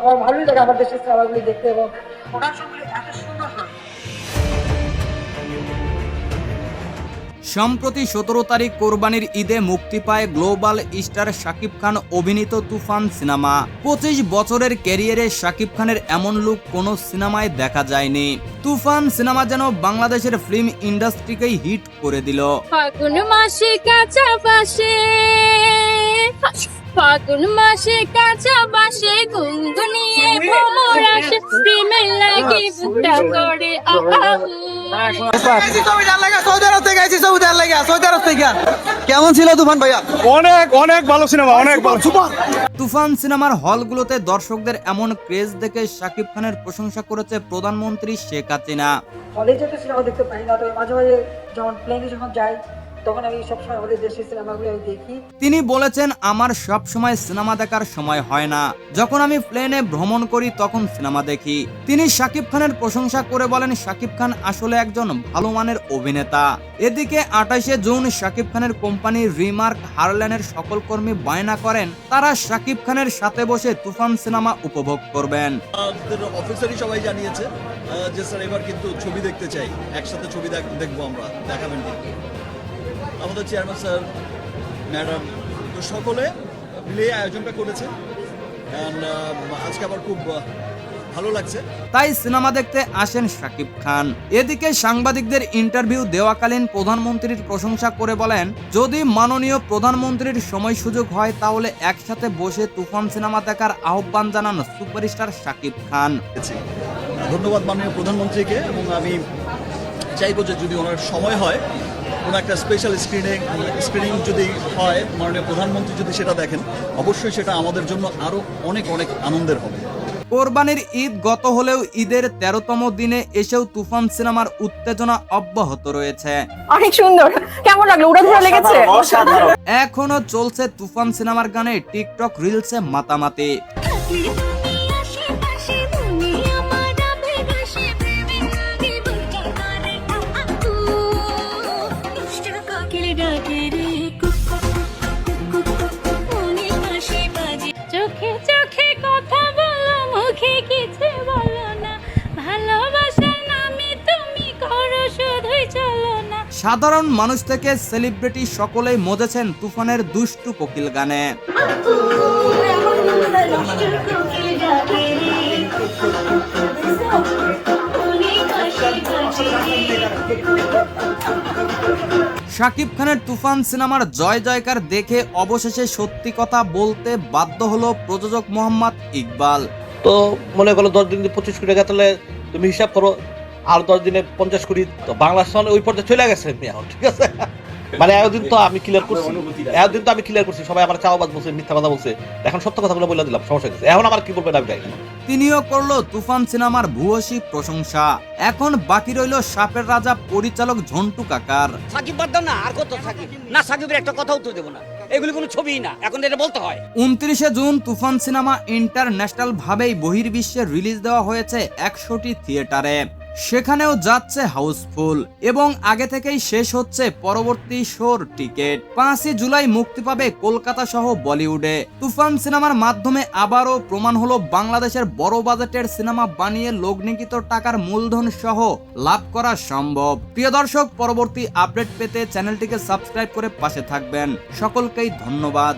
আমার ভালোই লাগে আমার দেশের সিনেমাগুলি দেখতে এবং প্রোডাকশনগুলি এত সুন্দর হয়। সম্প্রতি সতেরো তারিখ কোরবানির ঈদে মুক্তি পায় গ্লোবাল স্টার শাকিব খান অভিনীত তুফান সিনেমা। পঁচিশ বছরের ক্যারিয়ারে শাকিব খানের এমন লুক কোনো সিনেমায় দেখা যায়নি। তুফান সিনেমা যেন বাংলাদেশের ফিল্ম ইন্ডাস্ট্রিকেই হিট করে দিল। ফাগুন মাসে কাঁচা বাসে গুনগুনিয়ে ভ্রমর আসে। প্রেমের লাগি বুকটা করে কেমন ছিল তুফান ভাইয়া অনেক অনেক ভালো সিনেমা অনেক ভালো। তুফান সিনেমার হলগুলোতে দর্শকদের এমন ক্রেজ দেখে শাকিব খানের প্রশংসা করেছে প্রধানমন্ত্রী শেখ হাসিনা। হলে যেহেতু সিনেমা দেখতে পাই না তবে মাঝে মাঝে যখন প্লেনে যখন যাই তখন আমি সবসময় আমাদের দেশের সিনেমাগুলি আমি দেখি। তিনি বলেছেন আমার সব সময় সিনেমা দেখার সময় হয় না। যখন আমি প্লেনে ভ্রমণ করি তখন সিনেমা দেখি। তিনি শাকিব খানের প্রশংসা করে বলেন শাকিব খান আসলে একজন ভালো মানের অভিনেতা। এদিকে আঠাশে জুন শাকিব খানের কোম্পানি রিমার্ক হারল্যান্ডের সকল কর্মী বায়না করেন তারা শাকিব খানের সাথে বসে তুফান সিনেমা উপভোগ করবেন। অফিসারই সবাই জানিয়েছে যে স্যার এবার কিন্তু ছবি দেখতে চাই। একসাথে ছবি দেখব আমরা। দেখাবেন আমাদের চেয়ারম্যান স্যার ম্যাডাম তো সকলে মিলে আয়োজনটা করেছে। আজকে আমার খুব ভালো লাগছে। তাই সিনেমা দেখতে আসেন শাকিব খান। এদিকে সাংবাদিকদের ইন্টারভিউ দেওয়াকালীন প্রধানমন্ত্রীর প্রশংসা করে বলেন যদি মাননীয় প্রধানমন্ত্রীর সময় সুযোগ হয় তাহলে একসাথে বসে তুফান সিনেমা দেখার আহ্বান জানান সুপারস্টার শাকিব খান। ধন্যবাদ মাননীয় প্রধানমন্ত্রীকে এবং আমি চাইব যে যদি ওনার সময় হয় কোনো একটা স্পেশাল স্ক্রিনিং স্ক্রিনিং যদি হয় মাননীয় প্রধানমন্ত্রী যদি সেটা দেখেন অবশ্যই সেটা আমাদের জন্য আরও অনেক অনেক আনন্দের হবে। কোরবানির ঈদ গত হলেও ঈদের তেরোতম দিনে এসেও তুফান সিনেমার উত্তেজনা অব্যাহত রয়েছে। অনেক সুন্দর। কেমন লাগল? উড়াধুরা লেগেছে? এখনও চলছে তুফান সিনেমার গানে টিকটক রিলসে মাতামাতি। সাধারণ মানুষ থেকে সেলিব্রিটি সকলেই মজেছেন তুফানের দুষ্টু কোকিল গানে। শাকিব খানের তুফান সিনেমার জয় জয়কার দেখে অবশেষে সত্যি কথা বলতে বাধ্য হলো প্রযোজক মোহাম্মদ ইকবাল। তো মনে করো দশ দিন পঁচিশ কোটি টাকা তাহলে তুমি হিসাব করো আর দশ দিনে পঞ্চাশ কোটি তো বাংলা সন ওই পর্যায়ে চলে গেছে এখন ঠিক আছে? মানে এতদিন তো আমি ক্লিয়ার করছি। এতদিন তো আমি ক্লিয়ার করছি সবাই আমার চাওয়াবাদ বলছে মিথ্যা কথা বলছে। এখন সত্য কথাগুলো বলে দিলাম সমস্যা হয়েছে এখন আমার কি বলবেন আমি জানি তিনিও করল তুফান সিনেমার ভূয়সী প্রশংসা। এখন বাকি রইল সাপের রাজা পরিচালক ঝন্টু কাকার। সাকিব বাদ দাও না আর কত সাকিব? না সাকিবের একটা কথা উত্তর দেবো না। এগুলি কোনো ছবিই না এখন এটা বলতে হয়। উনত্রিশে জুন তুফান সিনেমা ইন্টারন্যাশনাল ভাবেই বহির্বিশ্বে রিলিজ দেওয়া হয়েছে একশোটি থিয়েটারে। সেখানেও যাচ্ছে হাউসফুল এবং আগে থেকেই শেষ হচ্ছে পরবর্তী শোর টিকিট। পাঁচই জুলাই মুক্তি পাবে কলকাতা সহ বলিউডে। তুফান সিনেমার মাধ্যমে আবারও প্রমাণ হলো বাংলাদেশের বড় বাজেটের সিনেমা বানিয়ে লগ্নিকিত টাকার মূলধন সহ লাভ করা সম্ভব। প্রিয় দর্শক, পরবর্তী আপডেট পেতে চ্যানেলটিকে সাবস্ক্রাইব করে পাশে থাকবেন। সকলকেই ধন্যবাদ।